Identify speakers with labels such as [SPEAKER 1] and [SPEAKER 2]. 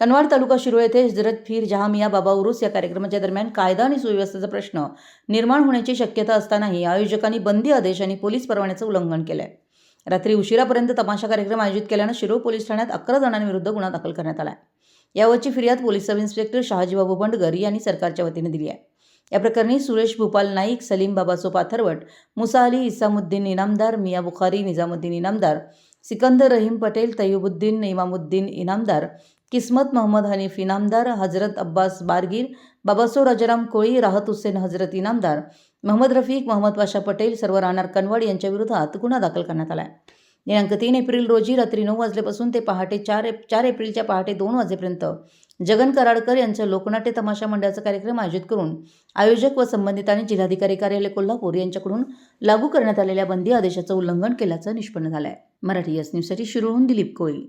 [SPEAKER 1] कनवाड तालुका शिरोळ येथे हजरत फिर जहामिया बाबा उरुस या कार्यक्रमाच्या दरम्यान कायदा आणि सुव्यवस्थेचा प्रश्न निर्माण होण्याची शक्यता असतानाही आयोजकांनी बंदी आदेश आणि पोलीस परवान्याचं उल्लंघन केलंय. रात्री उशिरापर्यंत तमाशा कार्यक्रम आयोजित केल्यानं शिरोळ पोलीस ठाण्यात अकरा जणांविरुद्ध गुन्हा दाखल करण्यात आला यावरची फिर्याद police sub inspector Shahajibabu Bandgar यांनी सरकारच्या वतीने दिली आहे. या प्रकरणी सुरेश भूपाल नाईक सलीम बाबासो पाथरवट मुसा अली इसामुद्दीन इनामदार मिया बुखारी निजामुद्दीन इनामदार सिकंदर रहीम पटेल तय्युबुद्दीन इमामुद्दीन इनामदार किस्मत मोहम्मद हनीफ इनामदार हजरत अब्बास बारगीर बाबासो राजाराम कोळी राहत हुसेन हजरत इनामदार मोहम्मद रफीक मोहम्मद पाशा पटेल सर्व राहणार कनवाड यांच्या विरोधात गुन्हा दाखल करण्यात आला आहे दिनांक तीन एप्रिल रोजी रात्री नऊ वाजल्यापासून ते पहाटे चार एप चार एप्रिलच्या पहाटे दोन वाजेपर्यंत जगन कराडकर यांच्या लोकनाट्य तमाशा मंडळाचा कार्यक्रम आयोजित करून आयोजक व संबंधितांनी जिल्हाधिकारी कार्यालय कोल्हापूर यांच्याकडून लागू करण्यात आलेल्या बंदी आदेशाचं उल्लंघन केल्याचं निष्पन्न झालं आहे मराठी यस न्यूजसाठी होऊन दिलीप कोळी.